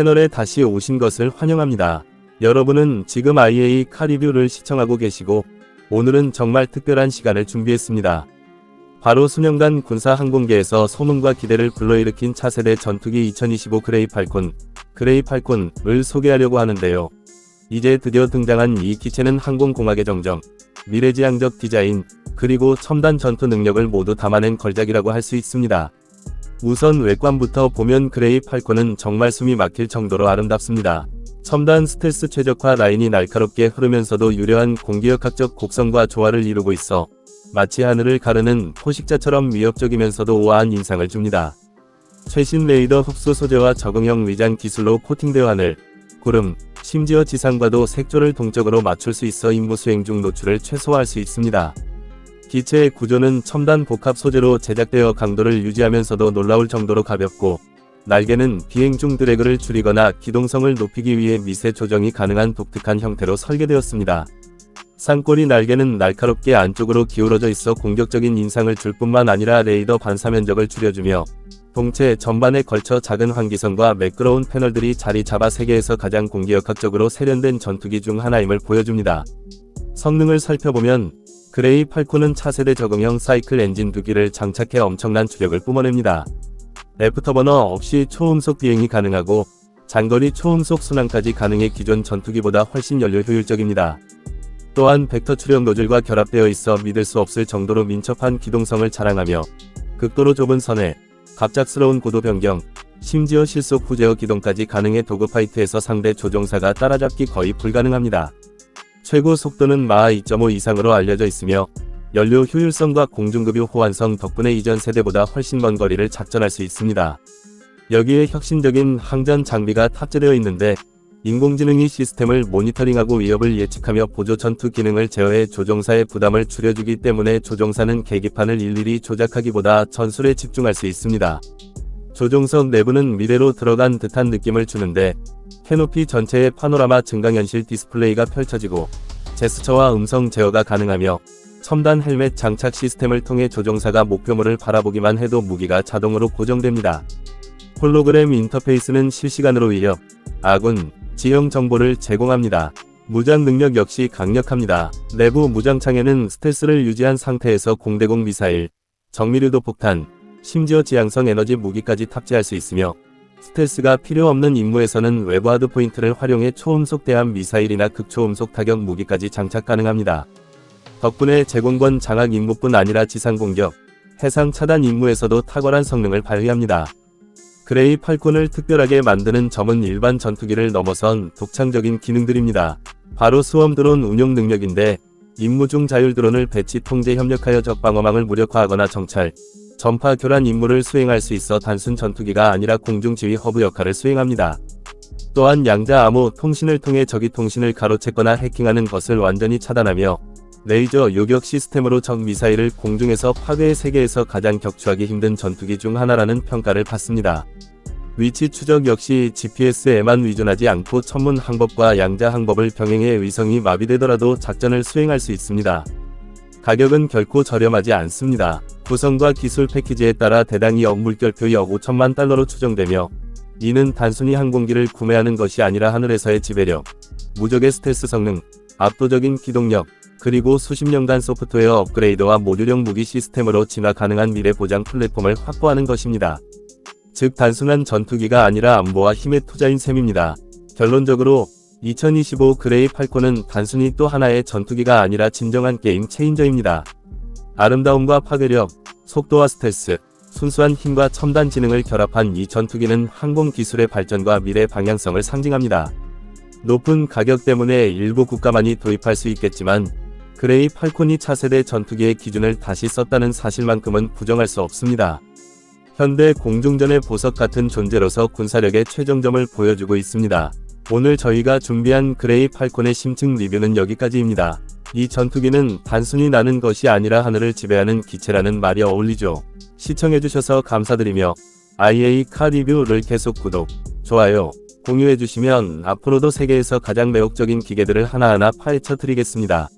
채널에 다시 오신 것을 환영합니다. 여러분은 지금 IA 카 리뷰를 시청하고 계시고 오늘은 정말 특별한 시간을 준비했습니다. 바로 수년간 군사 항공계에서 소문과 기대를 불러일으킨 차세대 전투기 2025 그레이 팔콘, 그레이 팔콘을 소개하려고 하는데요. 이제 드디어 등장한 이 기체는 항공공학의 정점, 미래지향적 디자인, 그리고 첨단 전투 능력을 모두 담아낸 걸작이라고 할 수 있습니다. 우선 외관부터 보면 그레이 팔콘은 정말 숨이 막힐 정도로 아름답습니다. 첨단 스텔스 최적화 라인이 날카롭게 흐르면서도 유려한 공기역학적 곡선과 조화를 이루고 있어 마치 하늘을 가르는 포식자처럼 위협적이면서도 우아한 인상을 줍니다. 최신 레이더 흡수 소재와 적응형 위장 기술로 코팅되어 하늘, 구름, 심지어 지상과도 색조를 동적으로 맞출 수 있어 임무 수행 중 노출을 최소화할 수 있습니다. 기체의 구조는 첨단 복합 소재로 제작되어 강도를 유지하면서도 놀라울 정도로 가볍고 날개는 비행 중 드래그를 줄이거나 기동성을 높이기 위해 미세 조정이 가능한 독특한 형태로 설계되었습니다. 쌍꼬리 날개는 날카롭게 안쪽으로 기울어져 있어 공격적인 인상을 줄 뿐만 아니라 레이더 반사 면적을 줄여주며 동체 전반에 걸쳐 작은 환기선과 매끄러운 패널들이 자리 잡아 세계에서 가장 공기역학적으로 세련된 전투기 중 하나임을 보여줍니다. 성능을 살펴보면 그레이 팔콘은 차세대 적응형 사이클 엔진 두 기를 장착해 엄청난 추력을 뿜어냅니다. 애프터버너 없이 초음속 비행이 가능하고 장거리 초음속 순항까지 가능해 기존 전투기보다 훨씬 연료 효율적입니다. 또한 벡터 출력 노즐과 결합되어 있어 믿을 수 없을 정도로 민첩한 기동성을 자랑하며 극도로 좁은 선에 갑작스러운 고도 변경, 심지어 실속 후 제어 기동까지 가능해 도그파이트에서 상대 조종사가 따라잡기 거의 불가능합니다. 최고 속도는 마하 2.5 이상으로 알려져 있으며 연료 효율성과 공중급유 호환성 덕분에 이전 세대보다 훨씬 먼 거리를 작전할 수 있습니다. 여기에 혁신적인 항전 장비가 탑재되어 있는데 인공지능이 시스템을 모니터링하고 위협을 예측하며 보조 전투 기능을 제어해 조종사의 부담을 줄여주기 때문에 조종사는 계기판을 일일이 조작하기보다 전술에 집중할 수 있습니다. 조종석 내부는 미래로 들어간 듯한 느낌을 주는데 캐노피 전체에 파노라마 증강현실 디스플레이가 펼쳐지고 제스처와 음성 제어가 가능하며 첨단 헬멧 장착 시스템을 통해 조종사가 목표물을 바라보기만 해도 무기가 자동으로 고정됩니다. 홀로그램 인터페이스는 실시간으로 위협, 아군, 지형 정보를 제공합니다. 무장 능력 역시 강력합니다. 내부 무장창에는 스텔스를 유지한 상태에서 공대공 미사일, 정밀유도 폭탄, 심지어 지향성 에너지 무기까지 탑재할 수 있으며 스텔스가 필요 없는 임무에서는 외부 하드 포인트를 활용해 초음속 대함 미사일이나 극초음속 타격 무기까지 장착 가능합니다. 덕분에 제공권 장악 임무뿐 아니라 지상 공격, 해상 차단 임무에서도 탁월한 성능을 발휘합니다. 그레이 팔콘을 특별하게 만드는 점은 일반 전투기를 넘어선 독창적인 기능들입니다. 바로 수험 드론 운용 능력인데 임무 중 자율 드론을 배치 통제 협력하여 적 방어망을 무력화하거나 정찰, 전파 교란 임무를 수행할 수 있어 단순 전투기가 아니라 공중 지휘 허브 역할을 수행합니다. 또한 양자 암호 통신을 통해 적이 통신을 가로채거나 해킹하는 것을 완전히 차단하며 레이저 요격 시스템으로 적 미사일을 공중에서 파괴해 세계에서 가장 격추하기 힘든 전투기 중 하나라는 평가를 받습니다. 위치 추적 역시 GPS에만 의존하지 않고 천문 항법과 양자 항법을 병행해 위성이 마비되더라도 작전을 수행할 수 있습니다. 가격은 결코 저렴하지 않습니다. 구성과 기술 패키지에 따라 대당이 억물결표 약 5천만 달러로 추정되며 이는 단순히 항공기를 구매하는 것이 아니라 하늘에서의 지배력, 무적의 스텔스 성능, 압도적인 기동력, 그리고 수십 년간 소프트웨어 업그레이드와 모듈형 무기 시스템으로 진화 가능한 미래 보장 플랫폼을 확보하는 것입니다. 즉 단순한 전투기가 아니라 안보와 힘의 투자인 셈입니다. 결론적으로 2025 그레이 팔콘은 단순히 또 하나의 전투기가 아니라 진정한 게임 체인저입니다. 아름다움과 파괴력, 속도와 스텔스, 순수한 힘과 첨단 지능을 결합한 이 전투기는 항공 기술의 발전과 미래 방향성을 상징합니다. 높은 가격 때문에 일부 국가만이 도입할 수 있겠지만 그레이 팔콘이 차세대 전투기의 기준을 다시 썼다는 사실만큼은 부정할 수 없습니다. 현대 공중전의 보석 같은 존재로서 군사력의 최정점을 보여주고 있습니다. 오늘 저희가 준비한 그레이 팔콘의 심층 리뷰는 여기까지입니다. 이 전투기는 단순히 나는 것이 아니라 하늘을 지배하는 기체라는 말이 어울리죠. 시청해주셔서 감사드리며 IA 카 리뷰를 계속 구독, 좋아요, 공유해주시면 앞으로도 세계에서 가장 매혹적인 기계들을 하나하나 파헤쳐 드리겠습니다.